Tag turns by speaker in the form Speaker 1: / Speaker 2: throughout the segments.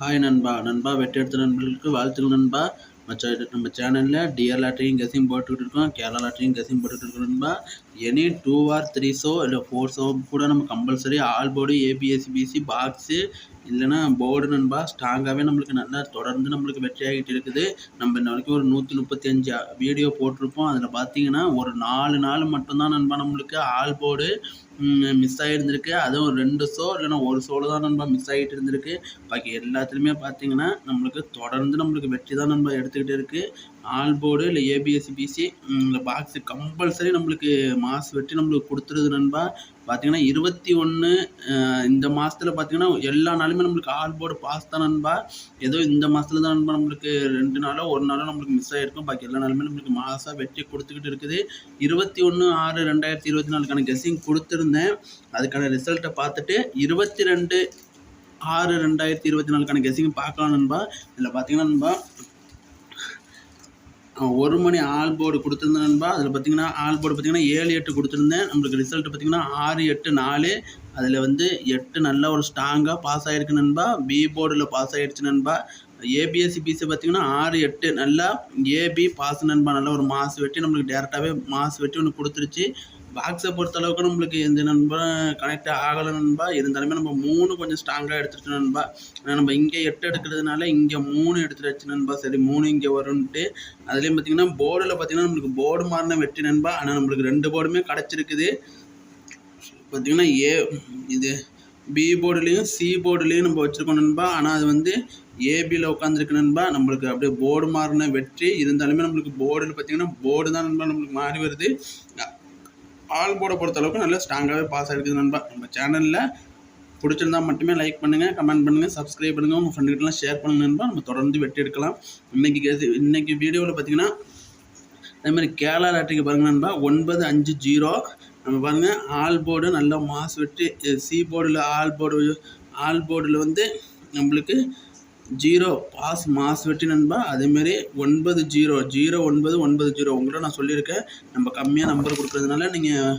Speaker 1: Hi நண்பா. நண்பா வெற்றி எடுத்த நண்பர்களுக்கு வாழ்த்துக்கள் நண்பா. மற்ற நம்ம சேனலில் டிஆர் லாட்ரியும் கெஸிங் போட்டுக்கிட்டு இருக்கோம். கேரளா லாட்ரியும் கெஸிங் போட்டுக்கிட்டு இருக்கோம் நண்பா. Any two or three show இல்லை ஃபோர் ஷோ கூட நம்ம compulsory all board ABC box இல்லைன்னா போர்டு நண்பா. ஸ்ட்ராங்காகவே நம்மளுக்கு நல்லா தொடர்ந்து நம்மளுக்கு வெற்றி ஆகிட்டு இருக்குது. நம்ம இன்ன வரைக்கும் ஒரு நூற்றி முப்பத்தி அஞ்சு வீடியோ போட்டிருப்போம். அதில் பார்த்தீங்கன்னா ஒரு நாலு நாள் மட்டும்தான் நண்பா நம்மளுக்கு ஆல் போர்டு மிஸ் ஆகிருந்திருக்கு அதுவும் ரெண்டு ஷோ இல்லைன்னா ஒரு ஷோவில் தான் நண்பா மிஸ் ஆகிட்டு இருந்திருக்கு. பாக்கி எல்லாத்துலேயுமே பார்த்தீங்கன்னா நம்மளுக்கு தொடர்ந்து நம்மளுக்கு வெற்றி தான் நண்பா எடுத்துக்கிட்டு இருக்குது ஆல் போர்டு இல்லை ஏபிஎஸ்சி பிசி இந்த பாக்ஸு கம்பல்சரி நம்மளுக்கு மாஸ் வெற்றி நம்மளுக்கு கொடுத்துருது நண்பா. பார்த்தீங்கன்னா இருபத்தி ஒன்று இந்த மாதத்தில் பார்த்தீங்கன்னா எல்லா நாளுமே நம்மளுக்கு ஆல் போர்டு பாஸ் தான் நண்பா. ஏதோ இந்த மாதத்துல தான் நண்பா நம்மளுக்கு ரெண்டு நாளோ ஒரு நாளோ நம்மளுக்கு மிஸ் ஆகிருக்கும் பாக்கி எல்லா நாளுமே நம்மளுக்கு மாதம் வெற்றி கொடுத்துக்கிட்டு இருக்குது. இருபத்தி ஒன்று ஆறு ரெண்டாயிரத்தி இருபத்தி நாலுக்கான கெஸ்ஸிங் கொடுத்துருந்தேன் அதுக்கான ரிசல்ட்டை பார்த்துட்டு இருபத்தி ரெண்டு ஆறு ரெண்டாயிரத்தி இருபத்தி நாலுக்கான கெஸ்ஸிங் பார்க்கலாம் நண்பா. இதில் பார்த்தீங்கன்னா நண்பா ஒரு மணி ஆல் போர்டு கொடுத்துருந்தேன் நண்பா. அதில் பார்த்தீங்கன்னா ஆல் போர்டு பார்த்தீங்கன்னா ஏழு எட்டு கொடுத்துருந்தேன். நம்மளுக்கு ரிசல்ட் பார்த்தீங்கன்னா ஆறு எட்டு நாலு. அதில் வந்து எட்டு நல்ல ஒரு ஸ்ட்ராங்காக பாஸ் ஆகிருக்கு நண்பா. பி போர்டில் பாஸ் ஆகிடுச்சு நண்பா. ஏபிஎஸ்சி பிசி பார்த்தீங்கன்னா ஆறு எட்டு நல்லா ஏபி பாஸ் நண்பா. நல்ல ஒரு மாஸ் வெட்டி நம்மளுக்கு டேரெக்டாகவே மாஸ் வெட்டி ஒன்று கொடுத்துருச்சு. பாக்ஸை பொறுத்த அளவுக்கு நம்மளுக்கு எந்த நண்பா கனெக்ட் ஆகலை நண்பா. இருந்தாலுமே நம்ம மூணு கொஞ்சம் ஸ்ட்ராங்காக எடுத்துருச்சு நண்பா. ஆனால் நம்ம இங்கே எட்டு எடுக்கிறதுனால இங்கே மூணு எடுத்துருச்சு நண்பா. சரி மூணு இங்கே வரும்ன்ட்டு. அதுலேயும் பார்த்தீங்கன்னா போர்டில் பார்த்தீங்கன்னா நம்மளுக்கு போர்டு மாறின வெற்றி நண்பா. ஆனால் நம்மளுக்கு ரெண்டு போர்டுமே கிடச்சிருக்குது. பார்த்தீங்கன்னா ஏ இது பி போர்டுலேயும் சி போர்டுலேயும் நம்ம வச்சுருக்கோம் நண்பா. ஆனால் அது வந்து ஏபியில் உட்காந்துருக்கு நண்பா. நம்மளுக்கு அப்படியே போர்டு மாறின வெற்றி. இருந்தாலுமே நம்மளுக்கு போர்டில் பார்த்தீங்கன்னா போர்டு தான் நண்பா நம்மளுக்கு மாறி வருது. ஆல் போர்டை பொறுத்த அளவுக்கு நல்லா ஸ்ட்ராங்காகவே பாஸ் ஆகிருக்குது நண்பா. நம்ம சேனலில் பிடிச்சிருந்தா மட்டுமே லைக் பண்ணுங்கள் கமெண்ட் பண்ணுங்கள் சப்ஸ்கிரைப் பண்ணுங்கள் உங்கள் ஃப்ரெண்டுகிட்டலாம் ஷேர் பண்ணுங்க நண்பா. நம்ம தொடர்ந்து வெட்டி எடுக்கலாம். இன்றைக்கி இன்றைக்கி வீடியோவில் பார்த்தீங்கன்னா அதே மாதிரி கேரளா லாட்ரிக்கு பாருங்கள் நண்பா. ஒன்பது அஞ்சு ஜீரோ நம்ம பாருங்கள் ஆல் போர்டு நல்லா மாஸ் வெட்டி சி போர்டில் ஆல் போர்டு ஆல் போர்டில் வந்து நம்மளுக்கு ஜீரோ பாஸ் மாஸ் வெட்டி நண்பா. அதேமாரி ஒன்பது ஜீரோ ஜீரோ ஒன்பது ஒன்பது ஜீரோ. உங்கள்கிட்ட நான் சொல்லியிருக்கேன். நம்ம கம்மியாக நம்பர் கொடுக்குறதுனால நீங்கள்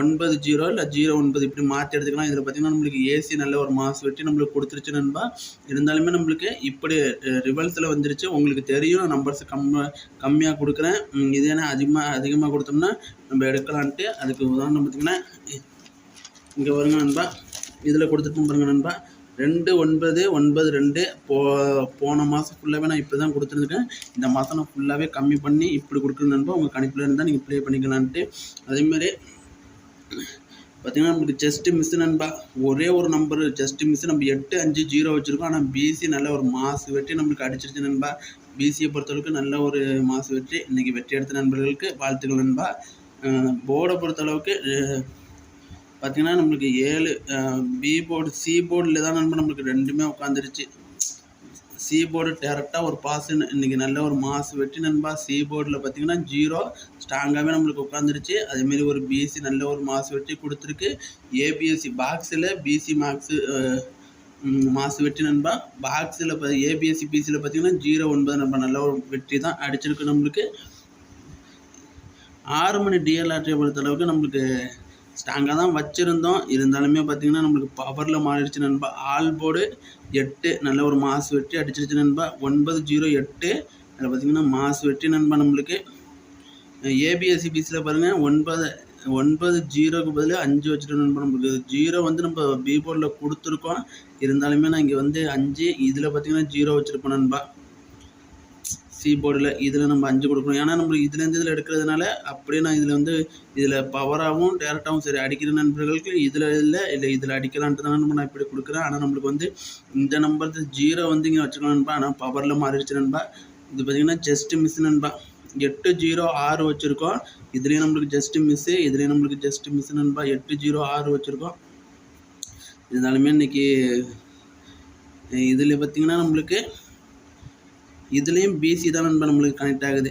Speaker 1: ஒன்பது ஜீரோ இல்லை ஜீரோ ஒன்பது இப்படி மாற்றி எடுத்துக்கலாம். இதில் பார்த்திங்கன்னா நம்மளுக்கு ஏசி நல்ல ஒரு மாஸ் வெட்டி நம்மளுக்கு கொடுத்துருச்சு நண்பா. இருந்தாலுமே நம்மளுக்கு இப்படி ரிவல்ஸில் வந்துருச்சு. உங்களுக்கு தெரியும் நம்பர்ஸ் கம்ம கம்மியாக கொடுக்குறேன். இதே அதிகமாக அதிகமாக கொடுத்தோம்னா நம்ம எடுக்கலான்ட்டு. அதுக்கு உதாரணம் பார்த்திங்கன்னா இங்கே வருங்க நண்பா. இதில் கொடுத்துட்டு பாருங்க நண்பா. ரெண்டு ஒன்பது ஒன்பது ரெண்டு. போ போன மாதம் ஃபுல்லாகவே நான் இப்படி தான் கொடுத்துருந்துருக்கேன் இந்த மாதம் நான் ஃபுல்லாகவே கம்மி பண்ணி இப்படி கொடுக்குறது நண்பா உங்கள் கணிப்பில் இருந்தால் நீங்கள் ப்ளே பண்ணிக்கலான்ட்டு. அதேமாதிரி பார்த்தீங்கன்னா நமக்கு ஜஸ்ட்டு மிஸ் நண்பா ஒரே ஒரு நம்பர் ஜஸ்ட்டு மிஸ் நம்ம எட்டு அஞ்சு ஜீரோ வச்சுருக்கோம். ஆனால் பிசி நல்ல ஒரு மாசு வெட்டி நம்மளுக்கு அடிச்சிருச்சு நண்பா. பிசியை பொறுத்தளவுக்கு நல்ல ஒரு மாசு வெற்றி இன்றைக்கி வெற்றி எடுத்த நண்பர்களுக்கு வாழ்த்துக்கள் நண்பா. போர்டை பொறுத்தளவுக்கு பார்த்திங்கன்னா நம்மளுக்கு ஏழு பி போர்டு சி போர்டில் தான் நண்பர் நம்மளுக்கு ரெண்டுமே உட்காந்துருச்சு சி போர்டு டேரெக்டாக ஒரு பாஸ் இன்றைக்கி நல்ல ஒரு மாஸ் வெட்டி நண்பா. சி போர்டில் பார்த்திங்கன்னா ஜீரோ ஸ்ட்ராங்காகவே நம்மளுக்கு உட்காந்துருச்சு அதேமாரி ஒரு பிசி நல்ல ஒரு மாஸ் வெட்டி கொடுத்துருக்கு. ஏபிஎஸ்சி பாக்ஸில் பிசி மார்க்ஸு மாசு வெற்றி நண்பா. பாக்ஸில் இப்போ ஏபிஎஸ்சி பிசியில் பார்த்தீங்கன்னா ஜீரோ ஒன்பது நண்பா. நல்ல ஒரு வெற்றி தான் அடிச்சிருக்கு நம்மளுக்கு. ஆறு மணி டிஎல்ஆர்டியை பொறுத்த பொறுத்தளவுக்கு நம்மளுக்கு ஸ்ட்ராங்காக தான் வச்சுருந்தோம். இருந்தாலுமே பார்த்திங்கன்னா நம்மளுக்கு பவரில் மாறிடுச்சு நண்பா. ஆல் போர்டு எட்டு நல்ல ஒரு மாசு வெட்டி அடிச்சிருச்சு நண்பா. ஒன்பது ஜீரோ எட்டு. அதில் பார்த்திங்கன்னா மாசு வெட்டி நண்பா நம்மளுக்கு. ஏபிஎஸ்சி பிசியில் பாருங்கள் ஒன்பது ஒன்பது ஜீரோக்கு பதில் அஞ்சு வச்சுட்டு நண்பா நம்மளுக்கு. ஜீரோ வந்து நம்ம பி போர்டில் கொடுத்துருக்கோம். இருந்தாலுமே நான் இங்கே வந்து அஞ்சு இதில் பார்த்திங்கன்னா ஜீரோ வச்சுருப்போம் நண்பா. சி போர்டில் இதில் நம்ம அஞ்சு கொடுக்கணும். ஏன்னா நம்மளுக்கு இதுலேருந்து இதில் எடுக்கிறதுனால அப்படியே நான் இதில் வந்து இதில் பவராகவும் டேரெக்டாகவும் சரி அடிக்கிற நண்பர்களுக்கு இதில் இல்லை இல்லை இதில் அடிக்கலான்ட்டு தான் நம்ம நான் இப்படி கொடுக்குறேன். ஆனால் நம்மளுக்கு வந்து இந்த நம்பர் ஜீரோ வந்து இங்கே வச்சுக்கணும் நண்பா. ஆனால் பவரில் மாறிடுச்சு நண்பா. இது பார்த்திங்கன்னா ஜஸ்ட்டு மிஸ் நண்பா. எட்டு ஜீரோ ஆறு வச்சுருக்கோம். இதுலேயும் நம்மளுக்கு ஜஸ்ட்டு மிஸ்ஸு இதுலேயும் நம்மளுக்கு ஜஸ்ட்டு மிஸ் நண்பா. எட்டு ஜீரோ ஆறு வச்சுருக்கோம். இருந்தாலுமே இன்றைக்கி இதில் பார்த்திங்கன்னா நம்மளுக்கு இதுலேயும் பிசி தான் நண்பா நம்மளுக்கு கனெக்ட் ஆகுது.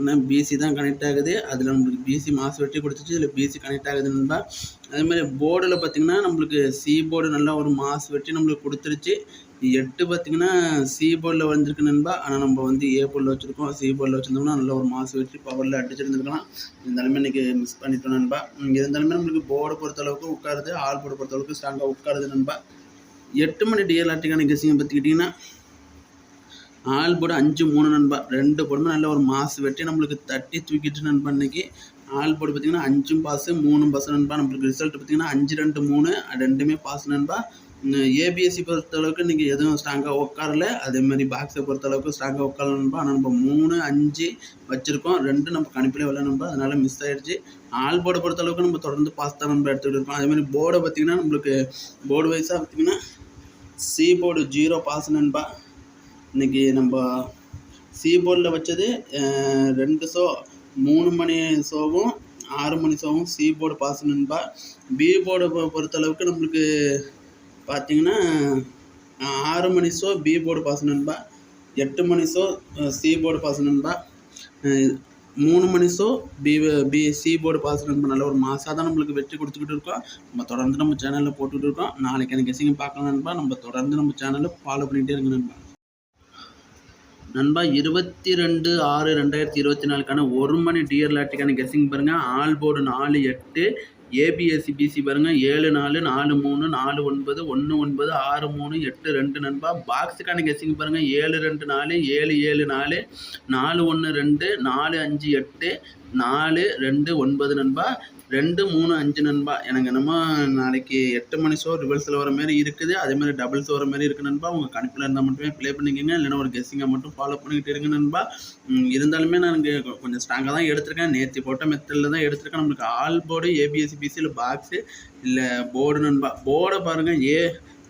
Speaker 1: ஏன்னா பிசி தான் கனெக்ட் ஆகுது. அதில் நம்மளுக்கு பிசி மாசு வெட்டி கொடுத்துச்சு. இதில் பிசி கனெக்ட் ஆகுது நண்பா. அதேமாதிரி போர்டில் பார்த்திங்கன்னா நம்மளுக்கு சி போர்டு நல்லா ஒரு மாசு வெட்டி நம்மளுக்கு கொடுத்துருச்சு. எட்டு பார்த்திங்கன்னா சி போர்டில் வந்திருக்கு நண்பா. ஆனால் நம்ம வந்து ஏ போர்டில் வச்சுருக்கோம். சி போர்டில் வச்சுருந்தோம்னா நல்ல ஒரு மாசு வெட்டி பவரில் அடிச்சிருந்துருக்கலாம். இருந்தாலுமே இன்றைக்கி மிஸ் பண்ணிட்டோம் நண்பா. இருந்தாலுமே நம்மளுக்கு போர்டை பொறுத்தளவுக்கு உட்காருது. ஆள் போர்டு பொறுத்தளவுக்கு ஸ்ட்ராங்காக உட்காருது நண்பா. எட்டு மணி டிஎல் லாட்டிக்கான பார்த்துக்கிட்டிங்கன்னா ஆள் போட அஞ்சு மூணு நண்பா ரெண்டு படமும் நல்ல ஒரு மாசு வெட்டி நம்மளுக்கு தட்டி தூக்கிட்டு நண்பா அன்னைக்கு ஆள் போடு பார்த்தீங்கன்னா அஞ்சும் பாஸு மூணும் பாஸ் நண்பா. நம்மளுக்கு ரிசல்ட் பார்த்தீங்கன்னா அஞ்சு ரெண்டு மூணு ரெண்டுமே பாஸ் நண்பா. ஏபிஎஸ்சி பொறுத்தளவுக்கு இன்றைக்கி எதுவும் ஸ்ட்ராங்காக உட்காரல. அதே மாதிரி பாக்ஸை பொறுத்தளவுக்கு ஸ்ட்ராங்காக உட்காரல நண்பா. ஆனால் நம்ம மூணு அஞ்சு வச்சுருக்கோம். ரெண்டு நம்ம கணிப்பிலே வரல நண்பா. அதனால் மிஸ் ஆகிடுச்சு ஆள் போர்டை பொறுத்தளவுக்கு நம்ம தொடர்ந்து பாஸ் தான் நம்ம எடுத்துகிட்டு இருக்கோம். அதே மாதிரி போர்டை பார்த்திங்கன்னா நம்மளுக்கு போர்டு வைஸாக பார்த்திங்கன்னா சி போர்டு ஜீரோ பாஸ் நண்பா. இன்றைக்கி நம்ம சீபோர்டில் வச்சது ரெண்டு ஷோ மூணு மணி ஷோவும் ஆறு மணி ஷோவும் சி போர்டு பாஸ் நண்பா. பி போர்டை பொறுத்தளவுக்கு நம்மளுக்கு பார்த்தீங்கன்னா ஆறு மணி ஷோ பி போர்டு பாஸ் நண்பா. எட்டு மணி ஷோ சி போர்டு பாஸ் நண்பா. மூணு மணி show B B C board pass நண்பா. நல்ல ஒரு மாசாக தான் நம்மளுக்கு வெற்றி கொடுத்துக்கிட்டு இருக்கோம். நம்ம தொடர்ந்து நம்ம சேனலில் போட்டுக்கிட்டு இருக்கோம். நாளைக்கு எனக்கு எசிங்க பார்க்கலாம் நண்பா. நம்ம தொடர்ந்து நம்ம சேனலில் ஃபாலோ பண்ணிகிட்டே இருங்க நண்பா. நண்பா இருபத்தி ரெண்டு ஆறு ரெண்டாயிரத்தி இருபத்தி நாலுக்கான ஒரு மணி டியர் லாட்டுக்கான கெஸிங் பாருங்கள் ஆல் போர்டு நாலு எட்டு ஏபிஎஸ்சி பிசி பாருங்கள் ஏழு நாலு நாலு மூணு நாலு ஒன்பது ஒன்று ஒன்பது ஆறு மூணு எட்டு ரெண்டு நண்பா. பாக்ஸுக்கான கெஸிங் பாருங்கள் ஏழு ரெண்டு நாலு ஏழு ஏழு நாலு நாலு ஒன்று ரெண்டு நாலு அஞ்சு எட்டு நாலு ரெண்டு ஒன்பது நண்பா ரெண்டு மூணு அஞ்சு நண்பா. எனக்கு என்னமோ நாளைக்கு எட்டு மணி ஷோ ரிவர்ஸில் வர மாதிரி இருக்குது. அதே மாதிரி டபுள்ஸ் வர மாதிரி இருக்குது நண்பா. உங்கள் கணிப்பில் இருந்தால் மட்டுமே ப்ளே பண்ணிக்கோங்க. இல்லைன்னா ஒரு கெஸ்ஸிங்கை மட்டும் ஃபாலோ பண்ணிக்கிட்டு இருங்க நண்பா. இருந்தாலுமே நான் இங்கே கொஞ்சம் ஸ்ட்ராங்காக தான் எடுத்திருக்கேன். நேற்று போட்ட மெத்தடில் தான் எடுத்திருக்கேன். நம்மளுக்கு all board ABSC PC box இல்லை போர்டு நண்பா. போர்டை பாருங்கள் ஏ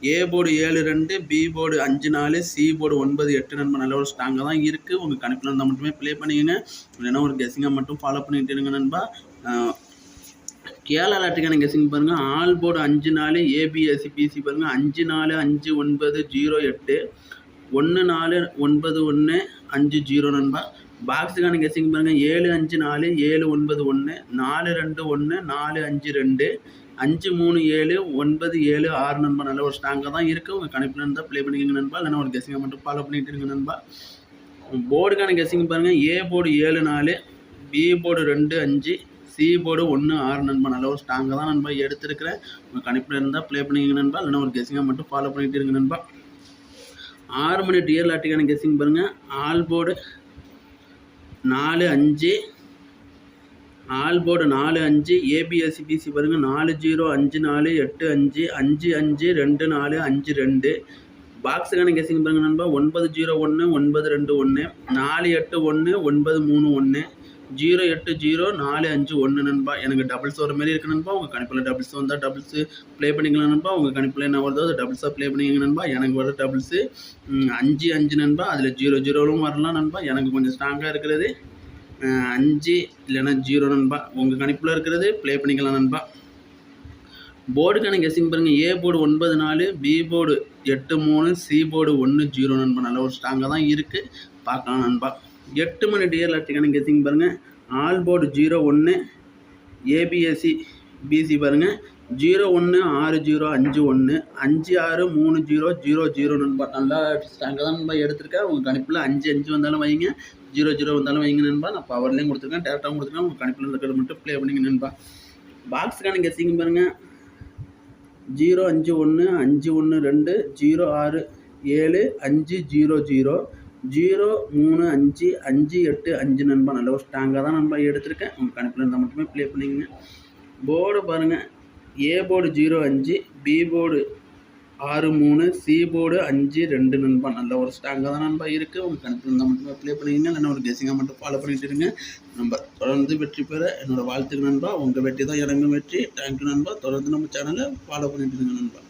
Speaker 1: ஏ போர்டு ஏழு ரெண்டு பி போர்டு அஞ்சு நாலு சி போர்டு ஒன்பது எட்டு நண்பா நல்ல ஒரு ஸ்ட்ராங்காக தான் இருக்குது உங்கள் கணிப்பில் இருந்தால் மட்டுமே ப்ளே பண்ணிக்கங்க. இல்லைன்னா ஒரு கெஸிங்காக மட்டும் ஃபாலோ பண்ணிக்கிட்டு இருங்க நண்பா. கேரளா லாட்டுக்கான கெஸிங் பாருங்கள் ஆல் போர்டு அஞ்சு நாலு ஏபிஎஸ்சி பிசி பாருங்கள் அஞ்சு நாலு அஞ்சு ஒன்பது ஜீரோ எட்டு. ஒன்று நாலு ஒன்பது ஒன்று அஞ்சு ஜீரோ நண்பா. பாக்ஸுக்கான கெஸிங் பாருங்கள் ஏழு அஞ்சு நாலு ஏழு ஒன்பது ஒன்று நாலு ரெண்டு ஒன்று நாலு அஞ்சு ரெண்டு. அஞ்சு மூணு ஏழு ஒன்பது ஏழு ஆறு நண்பா. நல்ல ஒரு ஸ்ட்ராங்காக தான் இருக்குது உங்கள் கணிப்பில் இருந்தால் ப்ளே பண்ணிக்கோங்க நண்பா. இல்லைன்னா ஒரு கெஸிங்கை மட்டும் ஃபாலோ பண்ணிட்டு இருங்க நண்பா. போர்டுக்கான கெஸிங் பாருங்கள் ஏ போர்டு ஏழு நாலு பி போர்டு ரெண்டு அஞ்சு சி போர்டு ஒன்று ஆறு நண்பா. நல்ல ஒரு ஸ்ட்ராங்காக தான் நண்பா எடுத்துருக்கிறேன். உங்கள் கணிப்பில் இருந்தால் ப்ளே பண்ணிக்கங்க நண்பா. இல்லைன்னா ஒரு கெஸிங்கை மட்டும் ஃபாலோ பண்ணிட்டு இருங்க நண்பா. ஆறு மணி டியர் லாட்டிக்கான கெஸிங் பாருங்கள் ஆல் போர்டு நாலு அஞ்சு ஆல் போர்டு நாலு அஞ்சு ஏபிஎஸ்சி பிசி பாருங்கள் நாலு ஜீரோ அஞ்சு நாலு எட்டு அஞ்சு அஞ்சு அஞ்சு ரெண்டு நாலு அஞ்சு ரெண்டு. பாக்ஸுக்கான கெஸிங் பாருங்க நண்பா ஒன்பது ஜீரோ ஒன்று ஒன்பது ரெண்டு ஒன்று நாலு எட்டு ஒன்று ஒன்பது மூணு ஒன்று ஜீரோ எட்டு ஜீரோ நாலு அஞ்சு ஒன்று நண்பா. எனக்கு டபுள்ஸ் வர மாதிரி இருக்கு நண்பா. உங்கள் கணிப்பில் டபுள்ஸ் வந்தால் டபுள்ஸு ப்ளே பண்ணிக்கலாம் நண்பா. உங்கள் கணிப்பில் என்ன வருதோ அது டபுள்ஸாக ப்ளே பண்ணிக்கங்க நண்பா. எனக்கு வர டபுள்ஸு அஞ்சு அஞ்சு நண்பா. அதில் ஜீரோ ஜீரோவும் வரலாம் நண்பா. எனக்கு கொஞ்சம் ஸ்ட்ராங்காக இருக்கிறது. அஞ்சு இல்லைன்னா ஜீரோ நண்பா. உங்கள் கணிப்பில் இருக்கிறது ப்ளே பண்ணிக்கலாம் நண்பா. போர்டுக்கான கெஸிங் பாருங்கள் ஏ போர்டு ஒன்பது நாலு பி போர்டு எட்டு மூணு சி போர்டு ஒன்று ஜீரோ நண்பா. நல்ல ஒரு ஸ்ட்ராங்காக தான் இருக்குது பார்க்கலாம் நண்பா. எட்டு மணி டியர் லாட்டிக்கான கெஸிங் பாருங்கள் ஆல் போர்டு ஜீரோ ஒன்று ஏபிஎஸ்சி பிசி பாருங்கள் ஜீரோ ஒன்று ஆறு ஜீரோ அஞ்சு ஒன்று அஞ்சு ஆறு மூணு ஜீரோ ஜீரோ ஜீரோ நண்பா. நல்லா ஸ்ட்ராங்காக தான் நண்பா எடுத்திருக்கேன் உங்கள் கணிப்பில் அஞ்சு அஞ்சு வந்தாலும் வைங்க. ஜீரோ ஜீரோ வந்தாலும் வைங்க நண்பா. நான் பவர்லேயும் கொடுத்துருக்கேன் டேரெக்டாகவும் கொடுத்துருக்கேன். உங்கள் கணிப்பில் இருக்கிறத மட்டும் ப்ளே பண்ணிங்க நண்பா. பாக்ஸுக்கான கெஸ்ஸிங்க பாருங்கள் ஜீரோ அஞ்சு ஒன்று அஞ்சு ஒன்று ரெண்டு ஜீரோ ஆறு ஏழு அஞ்சு ஜீரோ ஜீரோ ஜீரோ மூணு அஞ்சு அஞ்சு எட்டு அஞ்சு நண்பா. நல்ல ஒரு ஸ்ட்ராங்காக தான் நண்பா எடுத்திருக்கேன். உங்கள் கணிப்பில் இருந்தால் மட்டுமே ப்ளே பண்ணிக்கங்க. போர்டு பாருங்கள் ஏ போர்டு ஜீரோ அஞ்சு பி போர்டு ஆறு மூணு சி போர்டு அஞ்சு ரெண்டு நண்பா நல்ல ஒரு ஸ்ட்ராங்காக தான் நண்பா இருக்குது உங்கள் கணக்கு இருந்தால் மட்டும் ப்ளே பண்ணிக்கிங்க இல்லைன்னா ஒரு கெஸிங்காக மட்டும் ஃபாலோ பண்ணிட்டு இருங்க. நம்ம தொடர்ந்து வெற்றி பெற என்னோடய வாழ்த்துக்கு நண்பா. உங்கள் வெற்றி தான் இறங்கும் வெற்றி. தேங்க்யூ நண்பா. தொடர்ந்து நம்ம சேனலை ஃபாலோ பண்ணிட்டு இருங்க நண்பா.